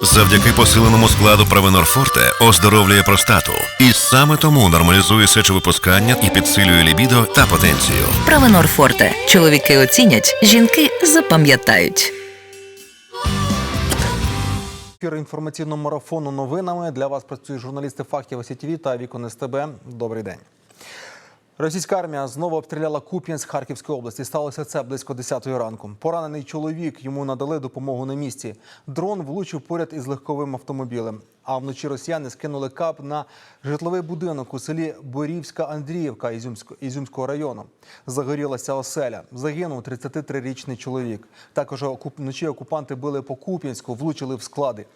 Завдяки посиленому складу Провенор Форте оздоровлює простату. І саме тому нормалізує сечовипускання і підсилює лібідо та потенцію. Правенор Форте. Чоловіки оцінять, жінки запам'ятають. Ефір інформаційного марафону новинами для вас працюють журналісти фактів СІТВ та Вікон СТБ. Добрий день. Російська армія знову обстріляла Куп'янськ Харківської області. Сталося це близько 10-ї ранку. Поранений чоловік йому надали допомогу на місці. Дрон влучив поряд із легковим автомобілем. А вночі росіяни скинули кап на житловий будинок у селі Борівська Андріївка Ізюмського району. Загорілася оселя. Загинув 33-річний чоловік. Також вночі окупанти били по Куп'янську, влучили в склади.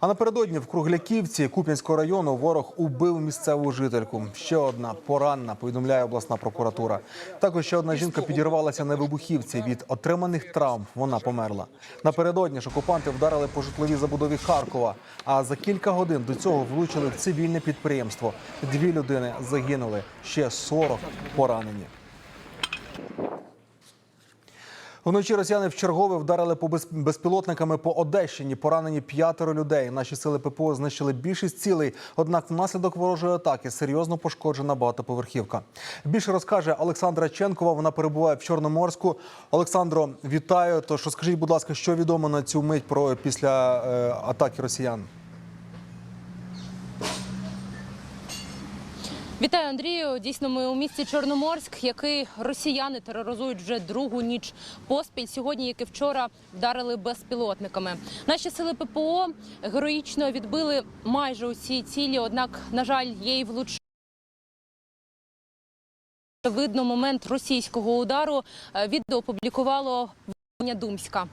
А напередодні в Кругляківці Куп'янського району ворог убив місцеву жительку. Ще одна поранена, повідомляє обласна прокуратура. Також ще одна жінка підірвалася на вибухівці. Від отриманих травм вона померла. Напередодні ж окупанти вдарили по житловій забудові Харкова. А за кілька годин до цього влучили в цивільне підприємство. Дві людини загинули, ще 40 поранені. Вночі росіяни вчергове вдарили по безпілотниками по Одещині. Поранені п'ятеро людей. Наші сили ППО знищили більшість цілей. Однак, внаслідок ворожої атаки серйозно пошкоджена багатоповерхівка. Більше розкаже Олександра Ченкова. Вона перебуває в Чорноморську. Олександро, вітаю. Тож розкажіть, будь ласка, що відомо на цю мить про після е, атаки росіян? Вітаю, Андрію. Дійсно, ми у місті Чорноморськ, який росіяни тероризують вже другу ніч поспіль. Сьогодні, як і вчора, вдарили безпілотниками. Наші сили ППО героїчно відбили майже усі цілі. Однак, на жаль, є й влучання. Видно момент російського удару. Е, Відео опублікувало Думська.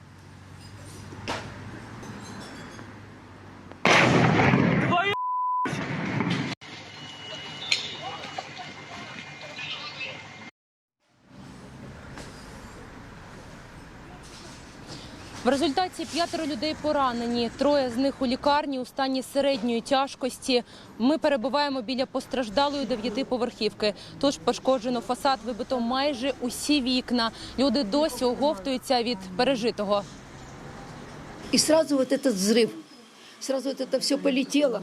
результаті п'ятеро людей поранені. Троє з них у лікарні у стані середньої тяжкості. Ми перебуваємо біля постраждалої дев'ятиповерхівки. Тож пошкоджено фасад, вибито майже усі вікна. Люди досі оговтуються від пережитого. И сразу вот этот взрыв, сразу вот это все полетело.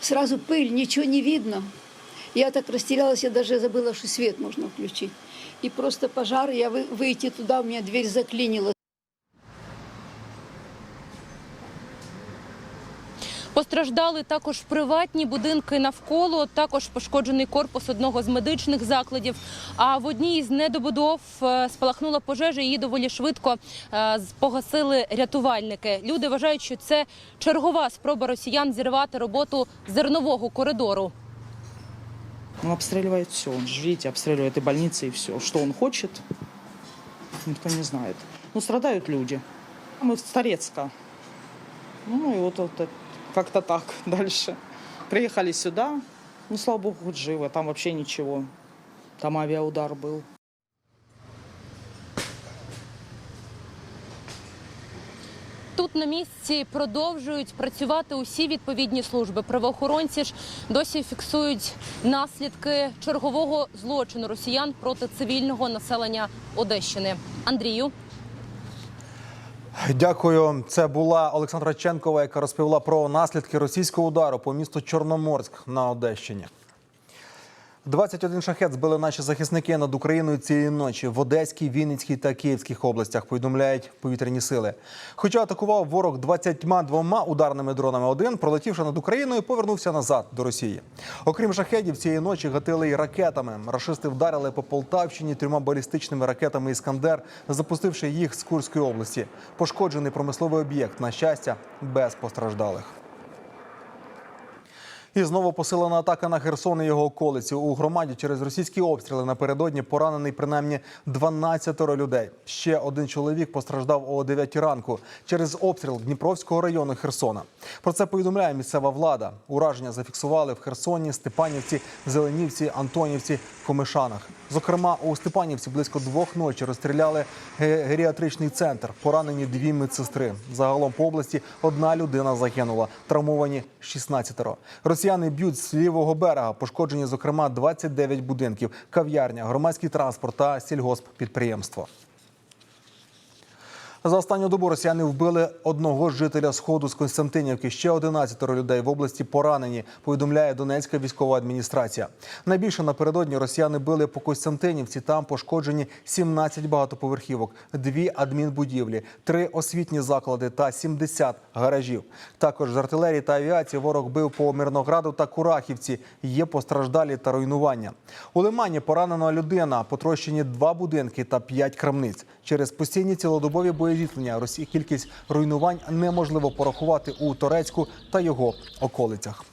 Сразу пыль, ничего не видно. Я так растерялась, я даже забыла, что свет можно включить. И просто пожар, я вы- выйти туда, у меня дверь заклинила. Постраждали також приватні будинки навколо, також пошкоджений корпус одного з медичних закладів. А в одній із недобудов е, спалахнула пожежа. Її доволі швидко е, з- погасили рятувальники. Люди вважають, що це чергова спроба росіян зірвати роботу зернового коридору. Он обстреливает все. Он же, видите, обстреливает и больницы, и все. Что он хочет, никто не знает. Ну, страдают люди. Мы в Старецко. Ну, и вот, вот это как-то так дальше. Приехали сюда. Ну, слава богу, хоть живы. Там вообще ничего. Там авиаудар был. Тут на місці продовжують працювати усі відповідні служби. Правоохоронці ж досі фіксують наслідки чергового злочину росіян проти цивільного населення Одещини. Андрію. Дякую. Це була Олександра Ченкова, яка розповіла про наслідки російського удару по місту Чорноморськ на Одещині. 21 шахет збили наші захисники над Україною цієї ночі в Одеській, Вінницькій та Київських областях. Повідомляють повітряні сили. Хоча атакував ворог 22 ударними дронами. Один пролетівши над Україною, повернувся назад до Росії. Окрім шахедів, цієї ночі гатили й ракетами. Рашисти вдарили по Полтавщині трьома балістичними ракетами Іскандер, запустивши їх з Курської області. Пошкоджений промисловий об'єкт. На щастя, без постраждалих. І знову посилена атака на Херсон і його околиці. У громаді через російські обстріли напередодні поранений принаймні 12 людей. Ще один чоловік постраждав о 9 ранку через обстріл Дніпровського району Херсона. Про це повідомляє місцева влада. Ураження зафіксували в Херсоні, Степанівці, Зеленівці, Антонівці, Комишанах. Зокрема, у Степанівці близько двох ночі розстріляли геріатричний центр. Поранені дві медсестри. Загалом по області одна людина загинула. Травмовані 16. Росіяни б'ють з лівого берега. Пошкоджені, зокрема, 29 будинків, кав'ярня, громадський транспорт та сільгосппідприємство. За останню добу росіяни вбили одного жителя сходу з Константинівки. Ще 11 людей в області поранені. Повідомляє Донецька військова адміністрація. Найбільше напередодні росіяни били по Костянтинівці. Там пошкоджені 17 багатоповерхівок, дві адмінбудівлі, три освітні заклади та 70 гаражів. Також з артилерії та авіації ворог бив по Мирнограду та Курахівці. Є постраждалі та руйнування. У Лимані поранена людина, потрощені два будинки та п'ять крамниць. Через постійні цілодобові боєзіткнення Росії кількість руйнувань неможливо порахувати у Торецьку та його околицях.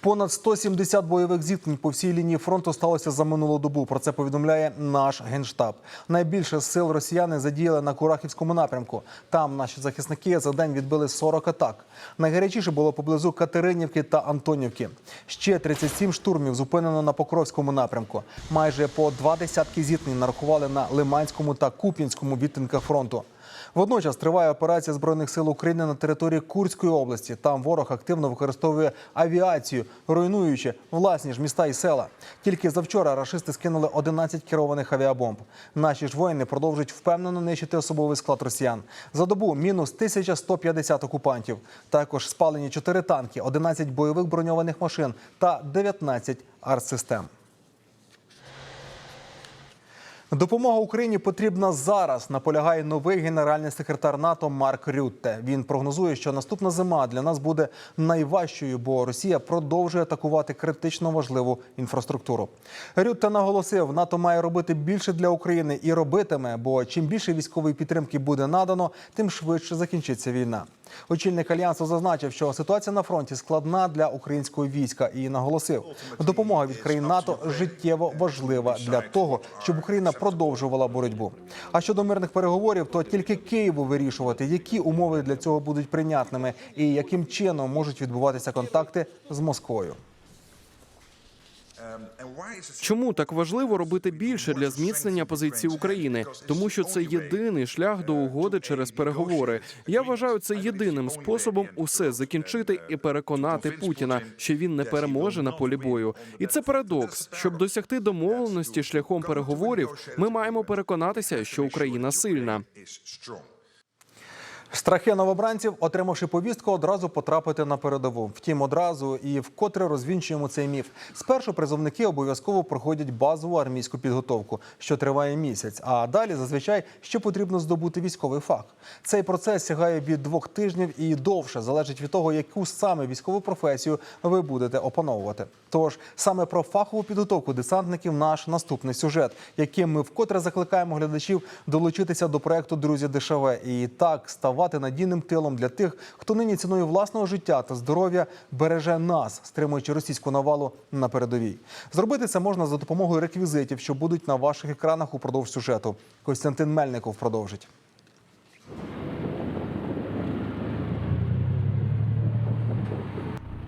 Понад 170 бойових зіткнень по всій лінії фронту сталося за минулу добу. Про це повідомляє наш генштаб. Найбільше сил росіяни задіяли на Курахівському напрямку. Там наші захисники за день відбили 40 атак. Найгарячіше було поблизу Катеринівки та Антонівки. Ще 37 штурмів зупинено на Покровському напрямку. Майже по два десятки зіткнень нарахували на Лиманському та Куп'янському відтинках фронту. Водночас триває операція збройних сил України на території Курської області. Там ворог активно використовує авіацію, руйнуючи власні ж міста і села. Тільки завчора рашисти скинули 11 керованих авіабомб. Наші ж воїни продовжують впевнено нищити особовий склад росіян. За добу мінус 1150 окупантів. Також спалені 4 танки, 11 бойових броньованих машин та 19 артсистем. Допомога Україні потрібна зараз. Наполягає новий генеральний секретар НАТО Марк Рютте. Він прогнозує, що наступна зима для нас буде найважчою, бо Росія продовжує атакувати критично важливу інфраструктуру. Рютте наголосив, НАТО має робити більше для України і робитиме, бо чим більше військової підтримки буде надано, тим швидше закінчиться війна. Очільник альянсу зазначив, що ситуація на фронті складна для українського війська і наголосив, допомога від країн НАТО життєво важлива для того, щоб Україна продовжувала боротьбу. А щодо мирних переговорів, то тільки Києву вирішувати, які умови для цього будуть прийнятними і яким чином можуть відбуватися контакти з Москвою. Чому так важливо робити більше для зміцнення позиції України? Тому що це єдиний шлях до угоди через переговори. Я вважаю це єдиним способом усе закінчити і переконати Путіна, що він не переможе на полі бою. І це парадокс. Щоб досягти домовленості шляхом переговорів, ми маємо переконатися, що Україна сильна. Страхи новобранців, отримавши повістку, одразу потрапити на передову. Втім, одразу і вкотре розвінчуємо цей міф. Спершу призовники обов'язково проходять базову армійську підготовку, що триває місяць. А далі зазвичай ще потрібно здобути військовий фах. Цей процес сягає від двох тижнів і довше залежить від того, яку саме військову професію ви будете опановувати. Тож саме про фахову підготовку десантників наш наступний сюжет, яким ми вкотре закликаємо глядачів долучитися до проекту Друзі ДШВ і так ставати надійним тилом для тих, хто нині ціною власного життя та здоров'я береже нас, стримуючи російську навалу на передовій. Зробити це можна за допомогою реквізитів, що будуть на ваших екранах упродовж сюжету. Костянтин Мельников продовжить.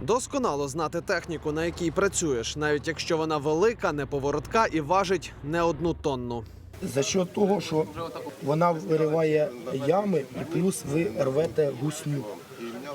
Досконало знати техніку, на якій працюєш, навіть якщо вона велика, неповоротка і важить не одну тонну. За счет того, що вона вириває ями і плюс ви рвете гусню,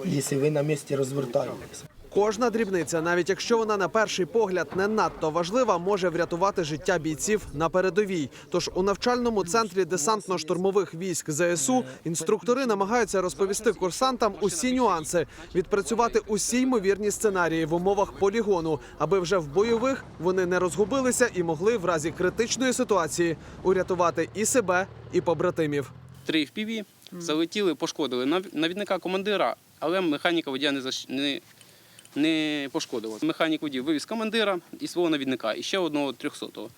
якщо ви на місці розвертаєтесь. Кожна дрібниця, навіть якщо вона на перший погляд не надто важлива, може врятувати життя бійців на передовій. Тож у навчальному центрі десантно-штурмових військ ЗСУ інструктори намагаються розповісти курсантам усі нюанси, відпрацювати усі ймовірні сценарії в умовах полігону, аби вже в бойових вони не розгубилися і могли в разі критичної ситуації урятувати і себе, і побратимів. три FPV, залетіли, пошкодили навідника командира, але механіка водія не. Не, пошкодило. Механік водій вивіз командира і свого навідника, і ще одного трьохсотого.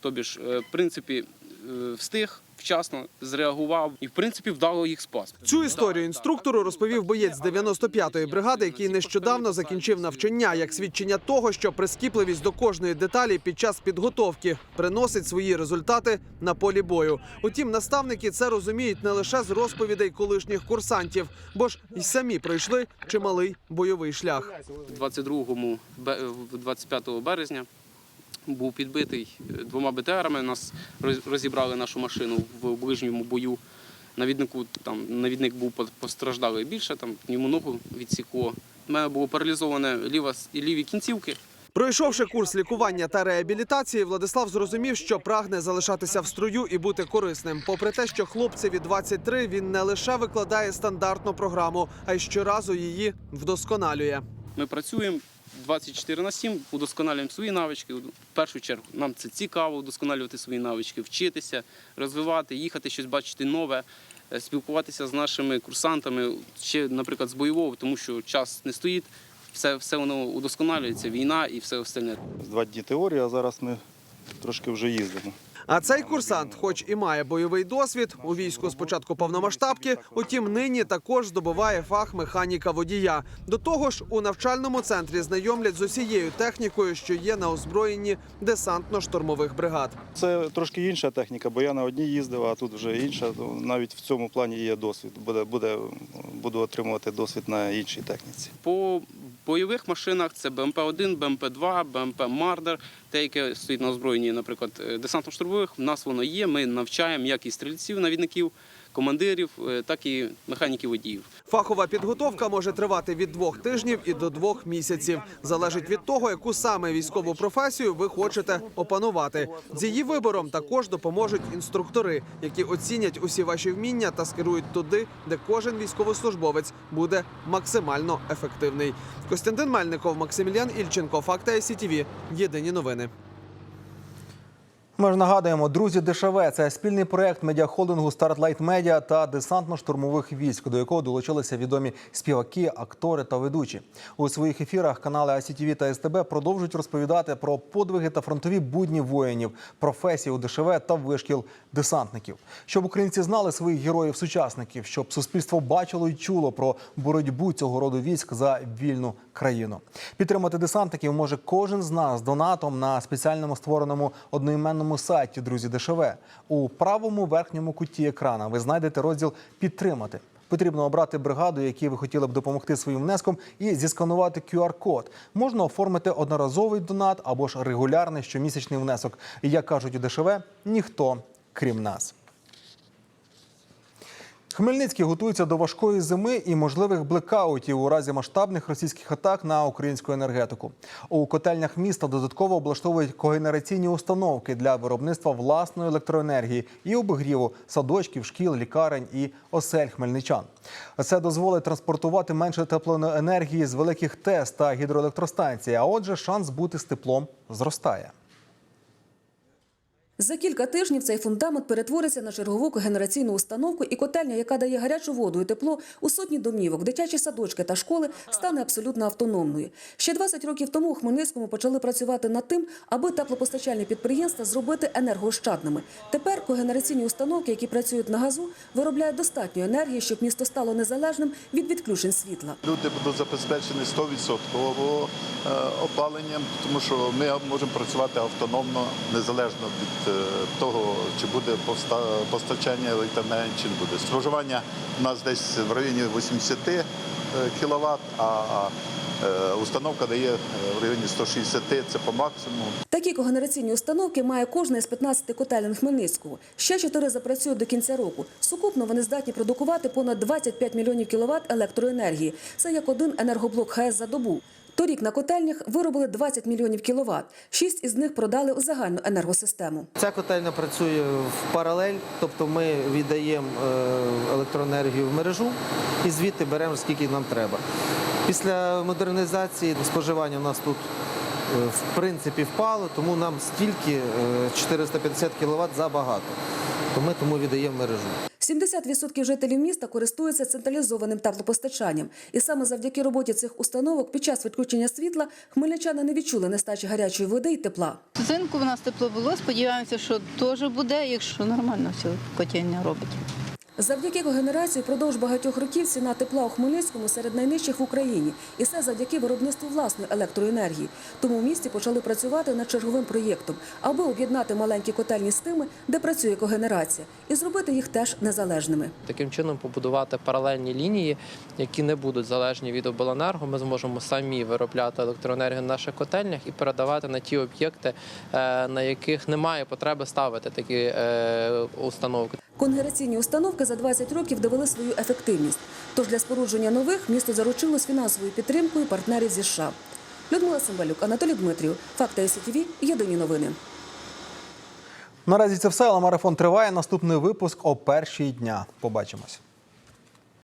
Тобі ж, е, в принципі, е, встиг вчасно, зреагував і, в принципі, вдало їх спас. Цю історію інструктору розповів боєць з 95-ї бригади, який нещодавно закінчив навчання, як свідчення того, що прискіпливість до кожної деталі під час підготовки приносить свої результати на полі бою. Утім, наставники це розуміють не лише з розповідей колишніх курсантів, бо ж і самі пройшли чималий бойовий шлях. 22-му, бе- в 25 березня був підбитий двома БТРами. Нас роз- розібрали нашу машину в ближньому бою. Навіднику там навідник був по- постраждалий більше, там йому ногу відсікло. У мене було паралізоване ліва, с- ліві кінцівки. Пройшовши курс лікування та реабілітації, Владислав зрозумів, що прагне залишатися в строю і бути корисним. Попри те, що хлопцеві 23, він не лише викладає стандартну програму, а й щоразу її вдосконалює. Ми працюємо 24 на 7, удосконалюємо свої навички. В першу чергу нам це цікаво удосконалювати свої навички, вчитися, розвивати, їхати щось бачити нове, е, спілкуватися з нашими курсантами, ще, наприклад, з бойового, тому що час не стоїть, все, все воно удосконалюється, війна і все остальне. Два дні теорії, а зараз ми трошки вже їздимо. А цей курсант, хоч і має бойовий досвід, у війську спочатку повномасштабки, утім нині також здобуває фах механіка водія. До того ж, у навчальному центрі знайомлять з усією технікою, що є на озброєнні десантно-штурмових бригад. Це трошки інша техніка, бо я на одній їздив, а тут вже інша. Ну, Навіть в цьому плані є досвід. Буде, буде, буду отримувати досвід на іншій техніці. По бойових машинах це БМП-1, БМП-2, БМП Мардер, те, яке стоїть на озброєнні, наприклад, е, десантно-штурмових. У нас воно є. Ми навчаємо як і стрільців, навідників, командирів, е, так і механіків водіїв. Фахова підготовка може тривати від двох тижнів і до двох місяців. Залежить від того, яку саме військову професію ви хочете опанувати. З її вибором також допоможуть інструктори, які оцінять усі ваші вміння та скерують туди, де кожен військовослужбовець буде максимально ефективний. Костянтин Мельников, Максимілян Ільченко, Факти СІТВ. Єдині новини. Ми ж нагадуємо, друзі ДШВ – це спільний проект медіахолдингу Starlight Media та десантно-штурмових військ, до якого долучилися відомі співаки, актори та ведучі. У своїх ефірах канали АСІТВ та СТБ продовжують розповідати про подвиги та фронтові будні воїнів, професії у ДШВ та вишкіл десантників. Щоб українці знали своїх героїв-сучасників, щоб суспільство бачило і чуло про боротьбу цього роду військ за вільну країну. Підтримати десантників може кожен з нас донатом на спеціальному створеному одноіменному сайті Друзі ДШВ. У правому верхньому куті екрана ви знайдете розділ Підтримати. Потрібно обрати бригаду, якій ви хотіли б допомогти своїм внеском, і зісканувати QR-код. Можна оформити одноразовий донат або ж регулярний щомісячний внесок. І як кажуть у ДШВ, ніхто крім нас. Хмельницький готується до важкої зими і можливих блекаутів у разі масштабних російських атак на українську енергетику. У котельнях міста додатково облаштовують когенераційні установки для виробництва власної електроенергії і обігріву садочків, шкіл, лікарень і осель хмельничан. Це дозволить транспортувати менше теплої енергії з великих ТЕС та гідроелектростанцій. А отже, шанс бути з теплом зростає. За кілька тижнів цей фундамент перетвориться на чергову когенераційну установку, і котельня, яка дає гарячу воду і тепло у сотні домівок, дитячі садочки та школи, стане абсолютно автономною. Ще 20 років тому у Хмельницькому почали працювати над тим, аби теплопостачальні підприємства зробити енергоощадними. Тепер когенераційні установки, які працюють на газу, виробляють достатньо енергії, щоб місто стало незалежним від відключень світла. Люди будуть забезпечені 100% е, опаленням, тому що ми можемо працювати автономно, незалежно від того, чи буде поста- постачання електроенергії, чи не буде. Споживання у нас десь в районі 80 кВт, а е, установка дає е, в районі 160, це по максимуму. Такі когенераційні установки має кожна із 15 котелень Хмельницького. Ще чотири запрацюють до кінця року. Сукупно вони здатні продукувати понад 25 мільйонів кіловат електроенергії. Це як один енергоблок ХЕС за добу. Торік на котельнях виробили 20 мільйонів кіловат. Шість із них продали у загальну енергосистему. Ця котельня працює в паралель, тобто ми віддаємо е, електроенергію в мережу і звідти беремо скільки нам треба. Після модернізації споживання у нас тут е, в принципі впало, тому нам стільки е, 450 кВт забагато. То ми тому віддаємо мережу. 70% жителів міста користуються централізованим теплопостачанням. І саме завдяки роботі цих установок під час відключення світла хмельничани не відчули нестачі гарячої води і тепла. Зинку в нас тепло було. Сподіваємося, що теж буде, якщо нормально все котельня робить. Завдяки когенерації впродовж багатьох років ціна тепла у Хмельницькому серед найнижчих в Україні. І це завдяки виробництву власної електроенергії. Тому в місті почали працювати над черговим проєктом, аби об'єднати маленькі котельні з тими, де працює когенерація, і зробити їх теж незалежними. Таким чином побудувати паралельні лінії, які не будуть залежні від обленерго. Ми зможемо самі виробляти електроенергію на наших котельнях і передавати на ті об'єкти, е, на яких немає потреби ставити такі е, установки. Конгераційні установки за 20 років довели свою ефективність. Тож для спорудження нових місто заручилось фінансовою підтримкою партнерів зі США. Людмила Симбалюк, Анатолій Дмитрів. Факти СІТВ. Єдині новини. Наразі це все, але марафон триває. Наступний випуск о першій дня. Побачимось.